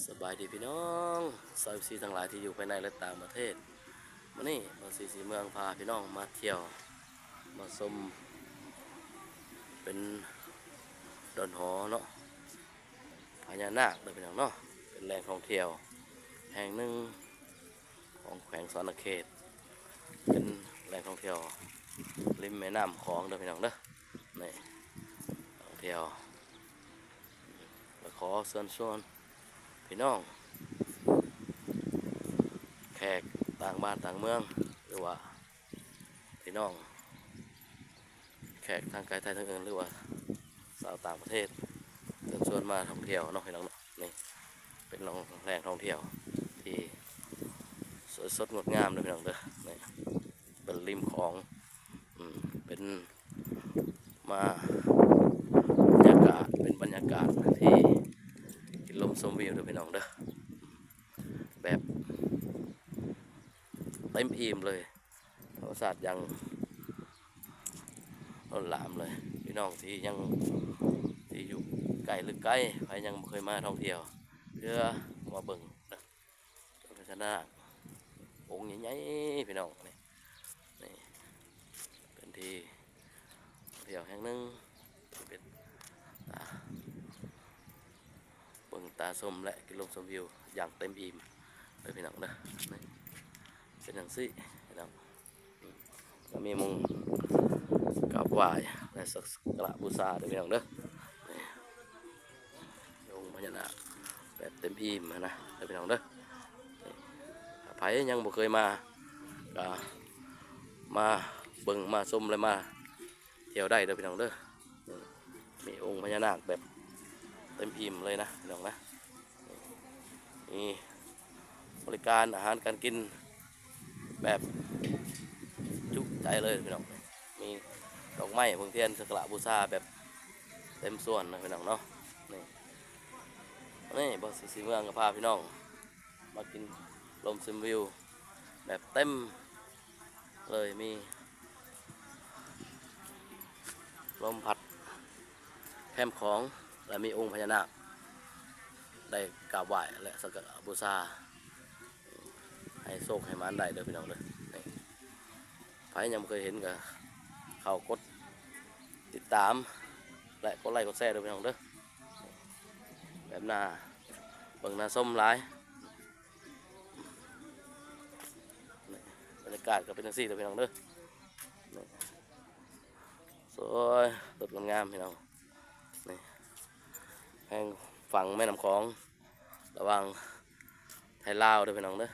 สบายดีพี่น้องสายซีทั้งหลายที่อยู่ภายในและต่างประเทศมานี่มาซีสีเมืองพาพี่น้องมาเที่ยว มาชมเป็นดอนหอเนาะพญานาคเลยพี่น้องเนาะเป็นแหล่งท่องเที่ยว แห่งหนึ่งของแขวงสอนเขต เป็นแหล่งท่องเที่ยวริมแม่น้ำของเด้อพี่น้องเด้อนี่ท่องเที่ยวแล้วขอเชิญชวน พี่น้อง แขกต่างบ้านต่างเมือง หรือว่าพี่น้อง แขกทางไกลไทยทางอื่นหรือว่าสาวต่างประเทศเชิญชวนมาท่องเที่ยวเนาะพี่น้องเนาะนี่เป็นโรงแรงท่องเที่ยวที่สวยสดงดงามเลยพี่น้องเด้อนี่เป็นริมของเป็นมาบรรยากาศเป็นบรรยากาศที่ กินลมวิวเด้อพี่น้องเด้อแบบเต็มอิ่มเลยธรรมศาสตร์ยังล้นหลามเลย พี่น้องที่ยังที่อยู่ไกลหรือใกล้ใครยังเคยมาท่องเที่ยวเพื่อมาเบิ่งนะพระชนะองค์ใหญ่ๆพี่น้องนี่นี่เป็นที่เที่ยวแห่งหนึ่งที่เป็นอ่า เบิ่ งตาส้มและกินลมชมวิวอย่างเต็มอิ่มเลยพี่น้องนะเป็นอย่างซี่พี่น้องมก็มีมงกราบไหว้และสักการะบูชาด้วยพี่น้องเด้อนี่องค์พญานาคแบบเต็มอิ่มนะเด้อพี่น้องเด้อนี่ถ้าไผยังบ่เคยมาก็มาเบิ่งมาชมและมาเที่ยวได้เด้อพี่น้องเด้อนี่มีองค์พญานาคแบบ ต็มอิ่มเลยนะพี่น้องนะนี่บริการอาหารการกินแบบจุใจเลยพี่น้องมีดอกไม้พวงเทียนสักการะบูชาแบบเต็มส่วนนะพี่น้องเนาะนี่นี่บอสสีเมืองก็พาพี่น้อง มากินลมซิมวิว แบบเต็มเลยมี ลมพัดแคมของ และมีองค์พญานาค ได้กราบไหว้และสักการะบูชาให้โชคให้มานได้เด้อพี่น้องเด้อนี่ใครยังบ่เคยเห็นก็เข้ากดติดตาม และกดไลค์กดแชร์เด้อพี่น้องเด้อแบบหน้าเบิ่งหน้าส้มหลายบรรยากาศก็เป็นจังซี่เด้อพี่น้องเด้อสวยสดงามพี่น้อง แห่งฝั่งแม่น้ำคลอง ระหว่างไทยลาวด้อพี่น้องเด้อ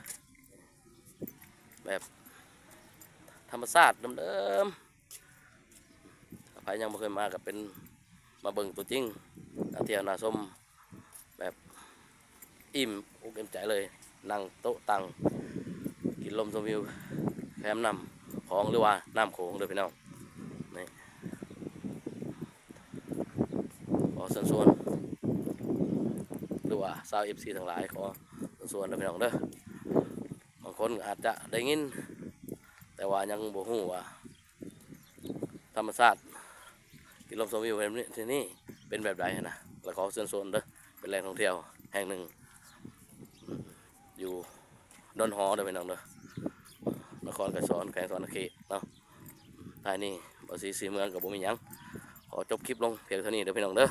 แบบธรรมชาติเดิมๆถ้าใครยังไม่เคยมากับเป็นมาเบิ่งตัวจริงนาเที่ยวนาส้มแบบอิ่มอกเอ็มใจเลยนั่งโต๊ะตังกินลมชมวิวแคมน้ำของหรือว่าน้ำโขงเด้อพี่น้องนี่ขอเชิญชวนว่า สาวเอฟซีทั้งหลายขอส่วนนะพี่น้องเด้อบางคนอาจจะได้ยิน แต่ว่ายังบ่ฮู้ว่า ธรรมชาติที่ลมชมวิวแบบนี้ที่นี่เป็นแบบใดนะแล้วขอเชิญชวนเด้อเป็นแหล่งท่องเที่ยวแห่งหนึ่งอืมอยู่ดอนหอเด้อพี่น้องเด้อนครกระสอนแขวงสอนเขตเนาะท้ายนี้บ่สีสีเมืองกับบ่มีหยังขอจบคลิปลงเพียงเท่านี้เด้อพี่น้องเด้อ